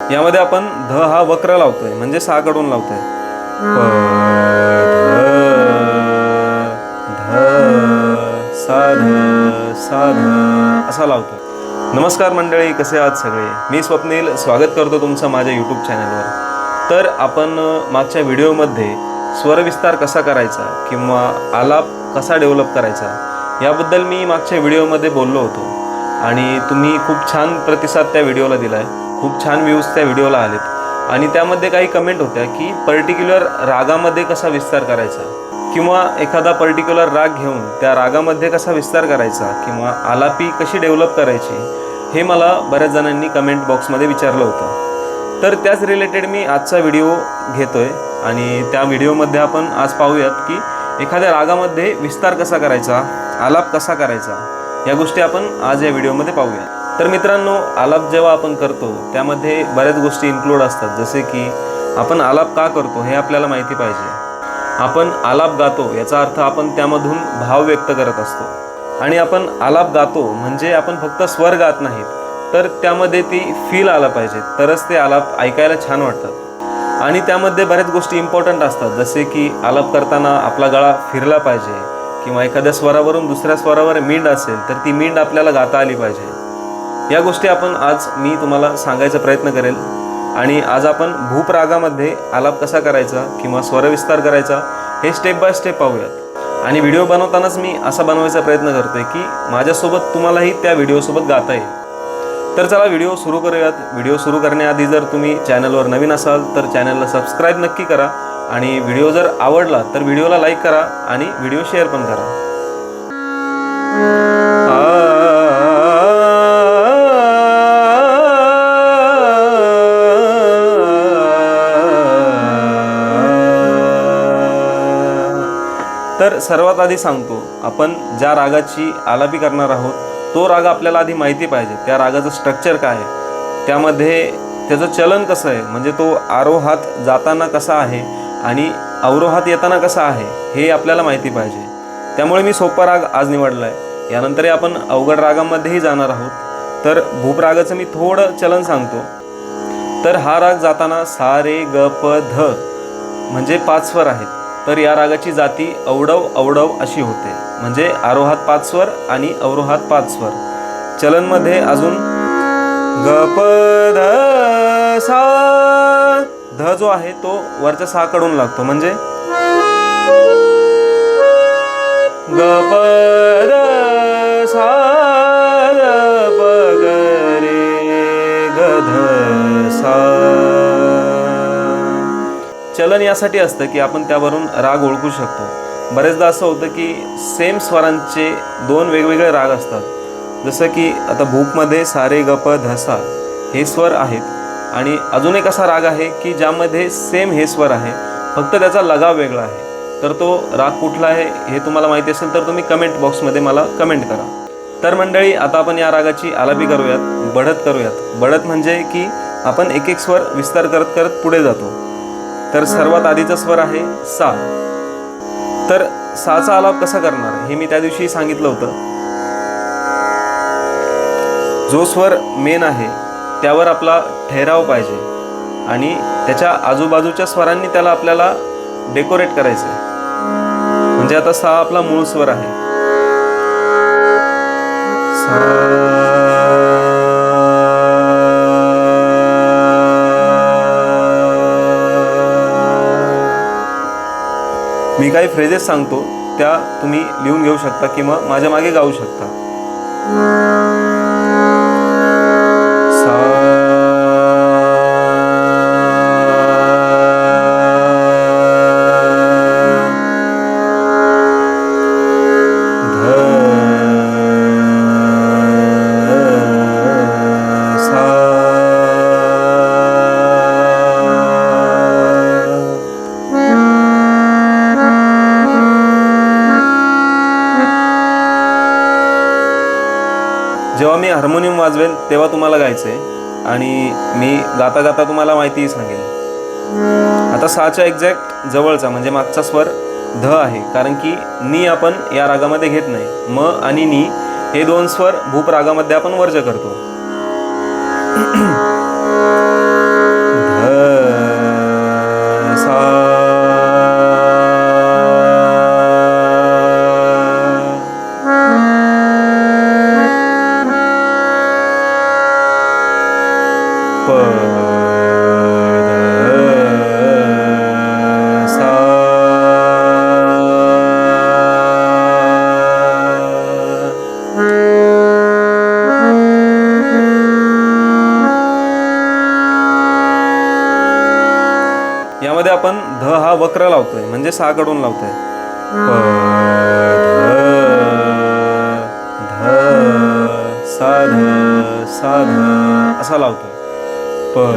यामध्ये आपण ध हा वक्र लावतोय म्हणजे सहा कडून लावतोय. सा ध असा लावतोय. नमस्कार मंडळी कसे आहात सगळे? मी स्वप्नील स्वागत करतो तुमचं माझ्या यूट्यूब चॅनलवर तर आपण मागच्या व्हिडिओमध्ये स्वरविस्तार कसा करायचा किंवा आलाप कसा डेव्हलप करायचा याबद्दल मी मागच्या व्हिडिओमध्ये बोललो होतो. आणि तुम्ही खूप छान प्रतिसाद त्या व्हिडिओला दिला आहे खूप छान व्ह्यूज त्या व्हिडिओला आलेत. आणि त्यामध्ये काही कमेंट होत्या की पर्टिक्युलर रागामध्ये कसा विस्तार करायचा? किंवा एखादा पर्टिक्युलर राग घेऊन त्या रागामध्ये कसा विस्तार करायचा? किंवा आलापी कशी डेव्हलप करायची? हे मला बऱ्याच जणांनी कमेंट बॉक्समध्ये विचारलं होतं. तर त्याच रिलेटेड मी आजचा व्हिडिओ घेतो आहे आणि त्या व्हिडिओमध्ये आपण आज पाहूयात की एखाद्या रागामध्ये विस्तार कसा करायचा? आलाप कसा करायचा? या गोष्टी आपण आज या व्हिडिओमध्ये पाहूया तर मित्रांनो आलाप जेव्हा आपण करतो त्यामध्ये बऱ्याच गोष्टी इन्क्लूड असतात. जसे की आपण आलाप का करतो हे आपल्याला माहिती पाहिजे. आपण आलाप गातो याचा अर्थ आपण त्यामधून भाव व्यक्त करत असतो. आणि आपण आलाप गातो म्हणजे आपण फक्त स्वर गात नाहीत तर त्यामध्ये ती फील आला पाहिजे. तरच ते आलाप ऐकायला छान वाटतात आणि त्यामध्ये बऱ्याच गोष्टी इम्पॉर्टंट असतात. जसे की आलाप करताना आपला गळा फिरला पाहिजे किंवा एखाद्या स्वरावरून दुसऱ्या स्वरावर मिंड असेल तर ती मिंड आपल्याला गाता आली पाहिजे. या गोष्टी आपण आज मी तुम्हाला सांगायचा प्रयत्न करेल. आणि आज आपण भूपरागामध्ये आलाप कसा करायचा किंवा स्वरविस्तार करायचा हे स्टेप बाय स्टेप पाहूयात. आणि व्हिडिओ बनवतानाच मी असा बनवायचा प्रयत्न करतोय की माझ्यासोबत तुम्हालाही त्या व्हिडिओसोबत गाता येईल. तर चला व्हिडिओ सुरू करूयात. व्हिडिओ सुरू करण्याआधी जर तुम्ही चॅनलवर नवीन असाल तर चॅनलला सबस्क्राईब नक्की करा. आणि व्हिडिओ जर आवडला तर व्हिडिओला लाईक करा आणि व्हिडिओ शेअर पण करा. तर सर्वात आधी सांगतो आपण ज्या रागाची आलापी करणार आहोत तो राग आपल्याला आधी माहिती पाहिजे. त्या रागाचं स्ट्रक्चर काय आहे? त्यामध्ये त्याचं चलन कसं आहे? म्हणजे तो आरोहात जाताना कसा आहे आणि अवरोहात येताना कसा आहे हे आपल्याला माहिती पाहिजे. त्यामुळे मी सोपा राग आज निवडला आहे यानंतरही आपण अवघड रागामध्येही जाणार आहोत. तर भूपरागाचं मी थोडं चलन सांगतो. तर हा राग जाताना सा रे ग प ध म्हणजे पाच स्वर आहेत. तर या रागाची जाती अवडव अवडव अशी होते. म्हणजे आरोहात पाच स्वर आणि अवरोहात पाच स्वर. चलनमध्ये अजून ग प ध सा ध जो आहे तो वरच्या सहा कडून लागतो. म्हणजे ग प ध सा ग प ग रे ग ध चलन यासाठी असतं की आपण त्यावरून राग ओळखू शकतो. बरेचदा असं होतं की सेम स्वरांचे दोन वेगवेगळे राग असतात. जसं की आता भूपमध्ये सारे गप धसा हे स्वर आहेत आणि अजून एक असा राग आहे की ज्यामध्ये सेम हे स्वर आहे फक्त त्याचा लगाव वेगळा आहे. तर तो राग कुठला आहे हे तुम्हाला माहिती असेल तर तुम्ही कमेंट बॉक्समध्ये मला कमेंट करा. तर मंडळी आता आपण या रागाची आलापी करूयात बढत करूयात. बढत म्हणजे की आपण एक एक स्वर विस्तार करत करत पुढे जातो. तर सर्वात आधीचा स्वर आहे सा. तर साचा आलाप कसा करणार? हे मी त्या दिवशी सांगितलं होतं. जो स्वर मेन आहे त्यावर आपला ठेराव पाहिजे आणि त्याच्या आजूबाजूच्या स्वरांनी त्याला आपल्याला डेकोरेट करायचं आहे म्हणजे आता सा आपला मूळ स्वर आहे. मी काही फ्रेजेस सांगतो त्या तुम्ही लिहून घेऊ शकता किंवा माझ्या मागे गाऊ शकता. मी हार्मोनियम वाजवेल तेव्हा तुम्हाला गायचं आहे आणि मी गाता गाता तुम्हाला माहितीही सांगेल आता सहाच्या एक्झॅक्ट जवळचा म्हणजे मागचा स्वर ध आहे. कारण की नी आपण या रागामध्ये घेत नाही. म आणि नी हे दोन स्वर भूप रागामध्ये आपण वर्ज करतो. ध हा वक्र लावतोय म्हणजे सहा कडून लावतोय प ध ध सा ध सा ध असा लावतोय प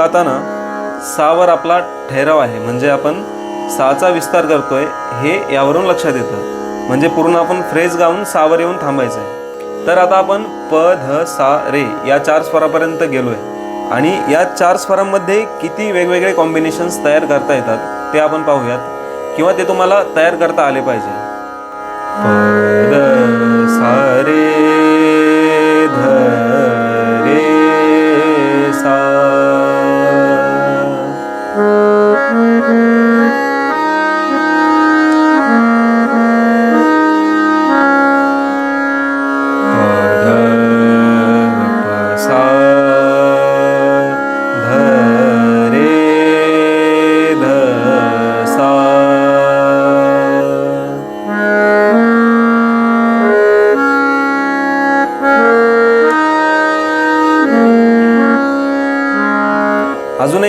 गाताना सावर आपला ठेराव आहे. म्हणजे आपण साचा विस्तार करतोय हे यावरून लक्षात येतं. म्हणजे पूर्ण आपण फ्रेज गाऊन सावर येऊन थांबायचं आहे तर आता आपण प ध सा रे या चार स्वरापर्यंत गेलोय. आणि या चार स्वरांमध्ये किती वेगवेगळे कॉम्बिनेशन्स तयार करता येतात ते आपण पाहूयात. किंवा ते तुम्हाला तयार करता आले पाहिजे. प द सा रे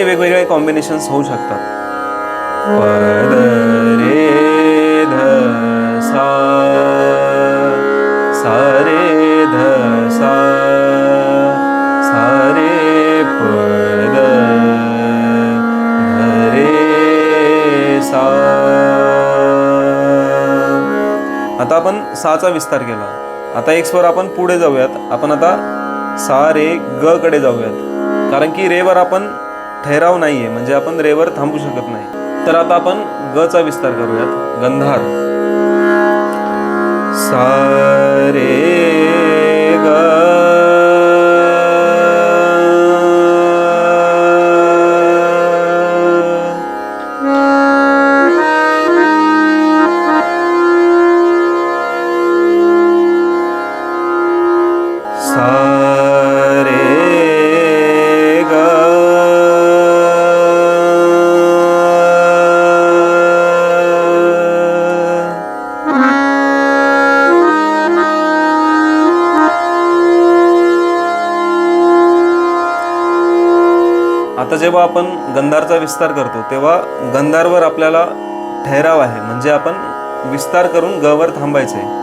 अजूनही वेगवेगळे कॉम्बिनेशन्स होऊ शकतात. प रे ध सा सा रे ध सा सा रे प ध रे सा. आता आपण साचा विस्तार केला. आता एक स्वर आपण पुढे जाऊयात. आपण आता सा रे ग कडे जाऊयात. कारण की रेवर आपण ठहराव नाहीये म्हणजे आपण रेवर थांबू शकत नाही. तर आता आपण ग चा विस्तार करूयात. गंधार. सारे जेव्हा आपण गंधारचा विस्तार करतो तेव्हा गंधारवर आपल्याला ठहराव आहे. म्हणजे आपण विस्तार करून गवर थांबायचं आहे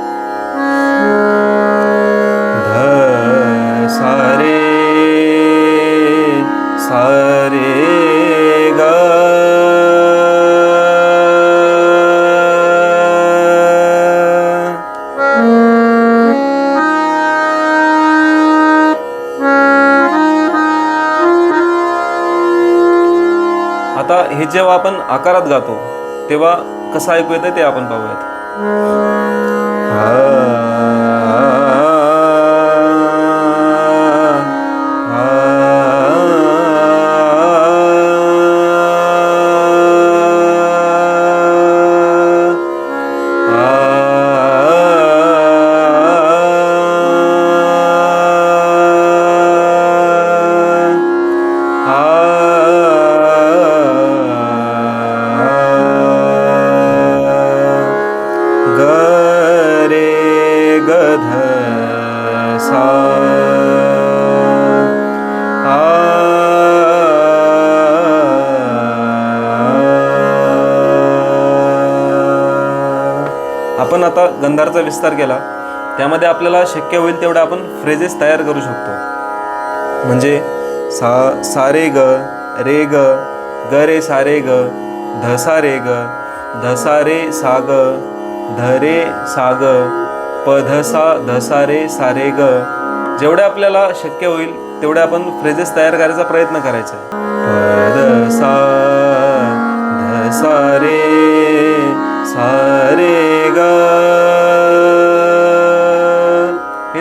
जेव्हा आपण आकारात गातो तेव्हा कसं ऐकू येतं ते आपण पाहूयात. गंधारचा विस्तार केला त्यामध्ये आपल्याला शक्य होईल तेवढं आपण फ्रेजेस तयार करू शकतो. म्हणजे सा सा रे ग रे ग ग रे सा रे ग ध सा रे ग ध सा रे सा ग ध रे सा ग प ध सा ध सा रे सा रे ग. जेवढे आपल्याला शक्य होईल तेवढे आपण फ्रेजेस तयार करायचा प्रयत्न करायचा. प सा ध सा रे सा रे ग.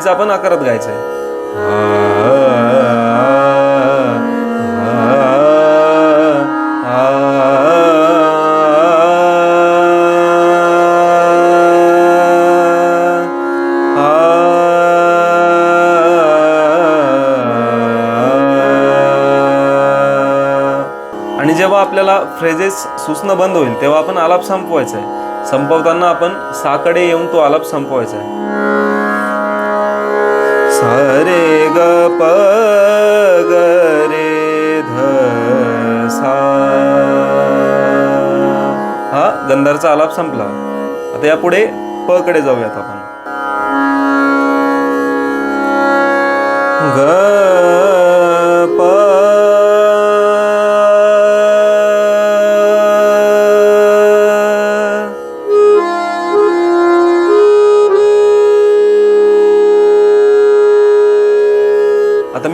हेच आपण आकारात गायचं आहे आणि जेव्हा आपल्याला फ्रेजेस सुचणं बंद होईल तेव्हा आपण आलाप संपवायचा आहे संपवताना आपण साकडे येऊन तो आलाप संपवायचा आहे सारे ग प ग रे ध सा हा गंधारचा आलाप संपला. आता यापुढे प कडे जाऊयात आपण. ग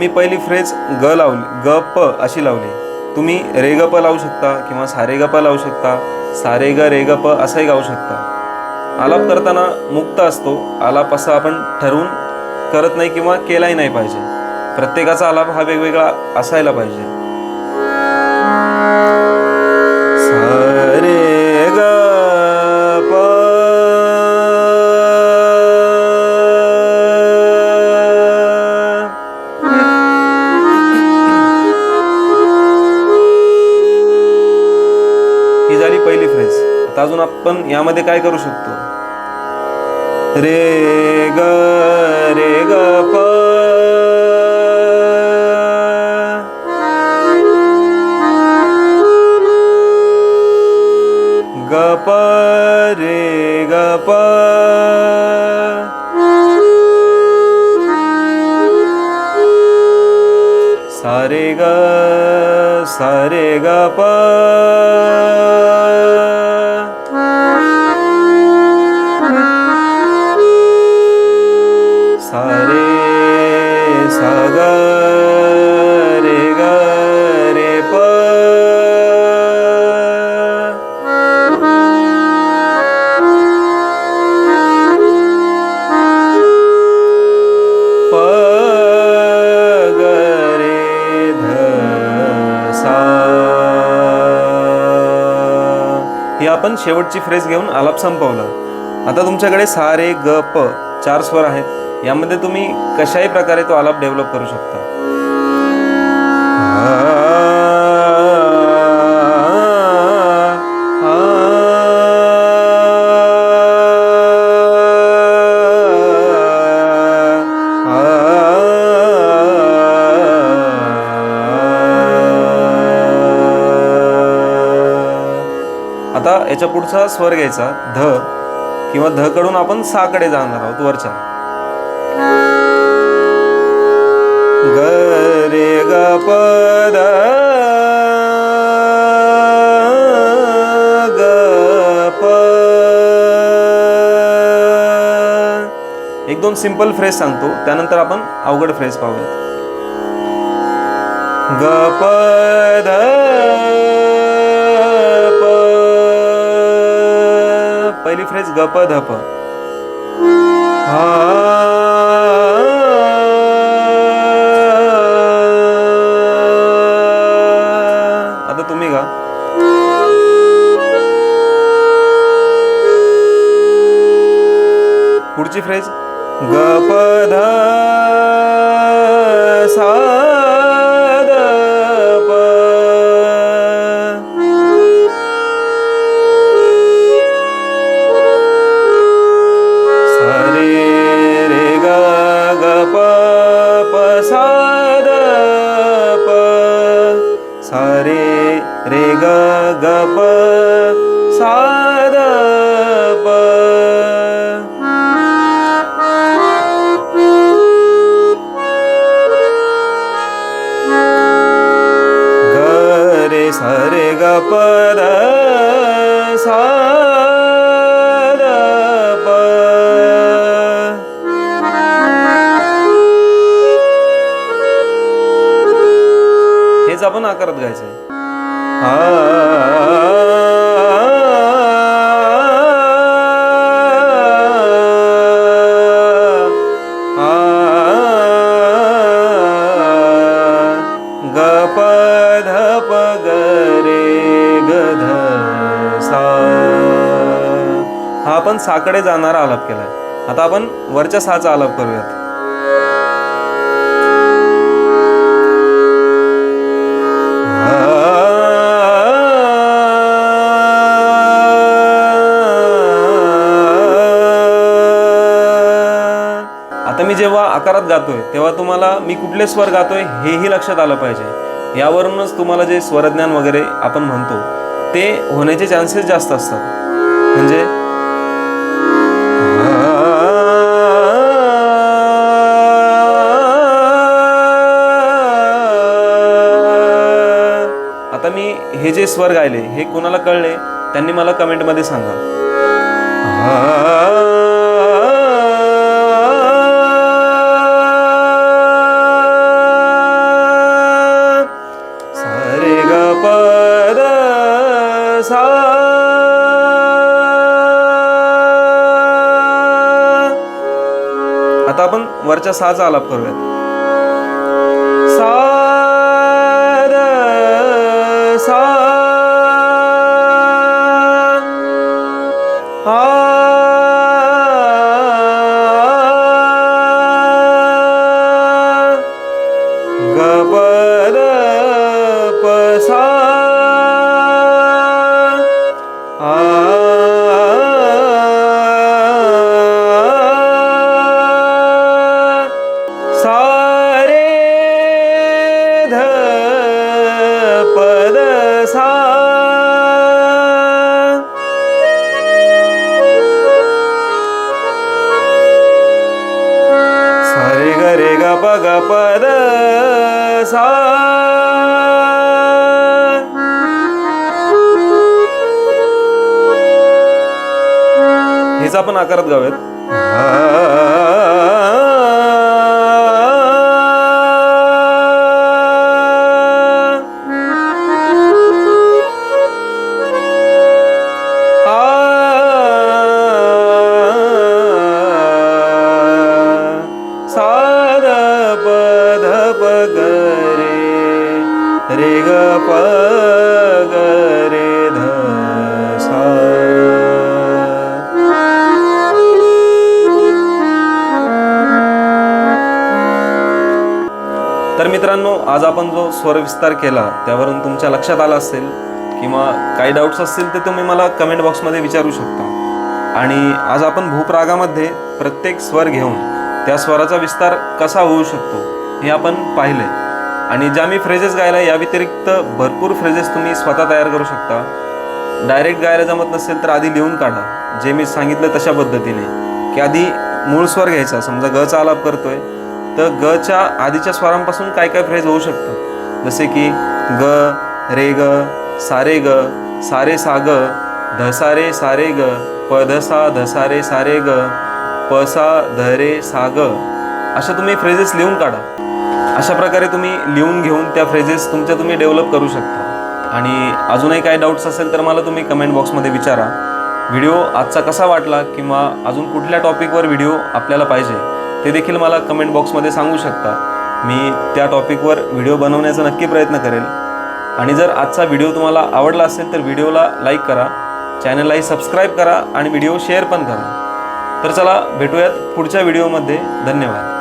मी पहिली फ्रेज ग लावली ग प अशी लावली. तुम्ही रे ग प लावू शकता किंवा सारे ग प लावू शकता. सारे ग रे ग प असंही गाऊ शकता. आलाप करताना मुक्त असतो. आलाप असा आपण ठरवून करत नाही किंवा केलाही नाही पाहिजे. प्रत्येकाचा आलाप हा वेगवेगळा असायला पाहिजे. आता अजून आपण यामध्ये काय करू शकतो? रे ग रे ग प. ग प रे ग प सारे ग सारे ग प आपण शेवटची फ्रेज घेऊन आलाप संपवला. आता तुमच्याकडे सा रे ग प चार स्वर आहेत. यामध्ये तुम्ही कशाही प्रकारे तो आलाप डेव्हलप करू शकता. याच्या पुढचा स्वर घ्यायचा ध किंवा ध कडून आपण सा कडे जाणार आहोत वरच्या. ग रे ग पद ग प. एक दोन सिंपल फ्रेज सांगतो त्यानंतर आपण अवघड फ्रेज पाहूयात. ग प ध पहिली फ्रेज गप धप. आता तुम्ही गा. पुढची फ्रेज गप ध आपण साकडे जाणारा आलाप केलाय. आता आपण वरच्या सहाचा आलाप करूयात. आता मी जेव्हा आकारात गातोय तेव्हा तुम्हाला मी कुठले स्वर गातोय हेही लक्षात आलं पाहिजे. यावरूनच तुम्हाला जे स्वरज्ञान वगैरे आपण म्हणतो ते होण्याचे चान्सेस जास्त असतात. म्हणजे हे जे स्वर गायले हे कोणाला कळले? त्यांनी मला कमेंटमध्ये सांगा. सारे सा आता आपण वरच्या सहाचा आलाप करूयात. हिचा आपण आकारात गाऊयात तर मित्रांनो आज आपण जो स्वर विस्तार केला त्यावरून तुमच्या लक्षात आला असेल किंवा काही डाऊट्स असतील ते तुम्ही मला कमेंट बॉक्समध्ये विचारू शकता. आणि आज आपण भूपरागामध्ये प्रत्येक स्वर घेऊन त्या स्वराचा विस्तार कसा होऊ शकतो हे आपण पाहिले. आणि ज्या मी फ्रेजेस गायला या व्यतिरिक्त भरपूर फ्रेजेस तुम्ही स्वतः तयार करू शकता. डायरेक्ट गायला जमत नसेल तर आधी लिहून काढा. जे मी सांगितलं तशा पद्धतीने. की आधी मूळ स्वर घ्यायचा. समजा गचा आलाप करतोय. तर गच्या आधीच्या स्वरांपासून काय काय फ्रेज होऊ शकतं? जसे की ग रे ग सारे ग सारे सा ग धसारे सारे ग पधसा धसारे सारे ग पसा धरे सा ग. अशा तुम्ही फ्रेजेस लिहून काढा. अशा प्रकारे तुम्ही लिहून घेऊन त्या फ्रेजेस तुमच्या तुम्ही डेव्हलप करू शकता. आणि अजूनही काही डाऊट्स असेल तर मला तुम्ही कमेंट बॉक्समध्ये विचारा. व्हिडिओ आजचा कसा वाटला किंवा अजून कुठल्या टॉपिकवर व्हिडिओ आपल्याला पाहिजे? ते देखील मला कमेंट बॉक्समध्ये सांगू शकता. मी त्या टॉपिकवर व्हिडिओ बनवण्याचा नक्की प्रयत्न करेल. आणि जर आजचा व्हिडिओ तुम्हाला आवडला असेल तर व्हिडिओला लाईक करा. चॅनललाही सबस्क्राईब करा आणि व्हिडिओ शेअर पण करा. तर चला भेटूयात पुढच्या व्हिडिओमध्ये धन्यवाद.